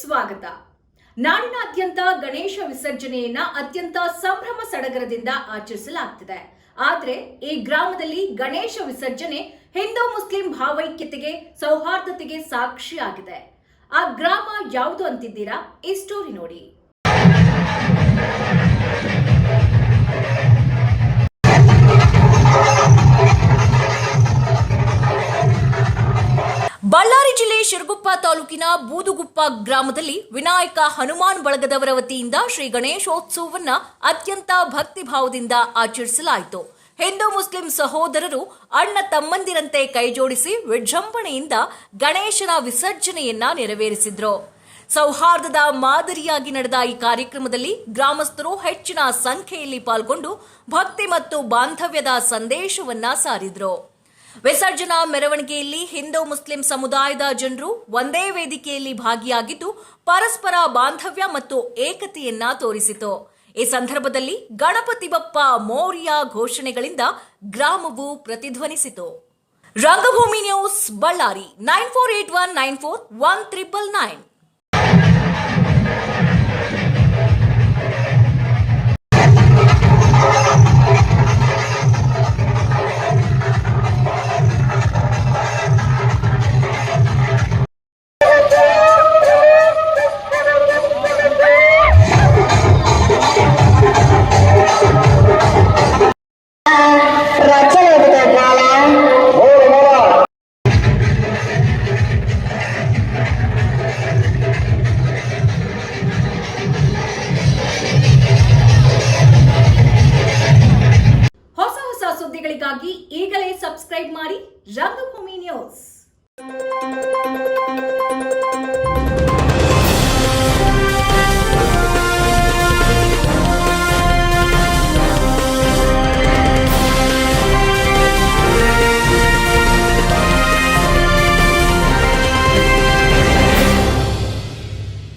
ಸ್ವಾಗತ. ನಾಡಿನಾದ್ಯಂತ ಗಣೇಶ ವಿಸರ್ಜನೆಯನ್ನ ಅತ್ಯಂತ ಸಂಭ್ರಮ ಸಡಗರದಿಂದ ಆಚರಿಸಲಾಗ್ತಿದೆ. ಆದ್ರೆ ಈ ಗ್ರಾಮದಲ್ಲಿ ಗಣೇಶ ವಿಸರ್ಜನೆ ಹಿಂದೂ ಮುಸ್ಲಿಂ ಭಾವೈಕ್ಯತೆಗೆ, ಸೌಹಾರ್ದತೆಗೆ ಸಾಕ್ಷಿಯಾಗಿದೆ. ಆ ಗ್ರಾಮ ಯಾವುದು ಅಂತಿದ್ದೀರಾ? ಈ ಸ್ಟೋರಿ ನೋಡಿ. ಬಳ್ಳಾರಿ ಜಿಲ್ಲೆ ಶಿರಗುಪ್ಪ ತಾಲೂಕಿನ ಬೂದುಗುಪ್ಪ ಗ್ರಾಮದಲ್ಲಿ ವಿನಾಯಕ ಹನುಮಾನ್ ಬಳಗದವರ ವತಿಯಿಂದ ಶ್ರೀ ಗಣೇಶೋತ್ಸವವನ್ನು ಅತ್ಯಂತ ಭಕ್ತಿಭಾವದಿಂದ ಆಚರಿಸಲಾಯಿತು. ಹಿಂದೂ ಮುಸ್ಲಿಂ ಸಹೋದರರು ಅಣ್ಣ ತಮ್ಮಂದಿರಂತೆ ಕೈಜೋಡಿಸಿ ವಿಜೃಂಭಣೆಯಿಂದ ಗಣೇಶನ ವಿಸರ್ಜನೆಯನ್ನ ನೆರವೇರಿಸಿದ್ರು. ಸೌಹಾರ್ದದ ಮಾದರಿಯಾಗಿ ನಡೆದ ಈ ಕಾರ್ಯಕ್ರಮದಲ್ಲಿ ಗ್ರಾಮಸ್ಥರು ಹೆಚ್ಚಿನ ಸಂಖ್ಯೆಯಲ್ಲಿ ಪಾಲ್ಗೊಂಡು ಭಕ್ತಿ ಮತ್ತು ಬಾಂಧವ್ಯದ ಸಂದೇಶವನ್ನ ಸಾರಿದ್ರು. ವಿಸರ್ಜನಾ ಮೆರವಣಿಗೆಯಲ್ಲಿ ಹಿಂದೂ ಮುಸ್ಲಿಂ ಸಮುದಾಯದ ಜನರು ಒಂದೇ ವೇದಿಕೆಯಲ್ಲಿ ಭಾಗಿಯಾಗಿದ್ದು ಪರಸ್ಪರ ಬಾಂಧವ್ಯ ಮತ್ತು ಏಕತೆಯನ್ನ ತೋರಿಸಿತು. ಈ ಸಂದರ್ಭದಲ್ಲಿ ಗಣಪತಿ ಬಪ್ಪ ಮೌರ್ಯ ಘೋಷಣೆಗಳಿಂದ ಗ್ರಾಮವು ಪ್ರತಿಧ್ವನಿಸಿತು. Rangabhoomi news, Ballari. Nine four eight one, nine four one triple nine. ಅಪ್ಡೇಟ್ಗಾಗಿ ಈಗಲೇ ಸಬ್ಸ್ಕ್ರೈಬ್ ಮಾಡಿ ರಂಗಭೂಮಿ ನ್ಯೂಸ್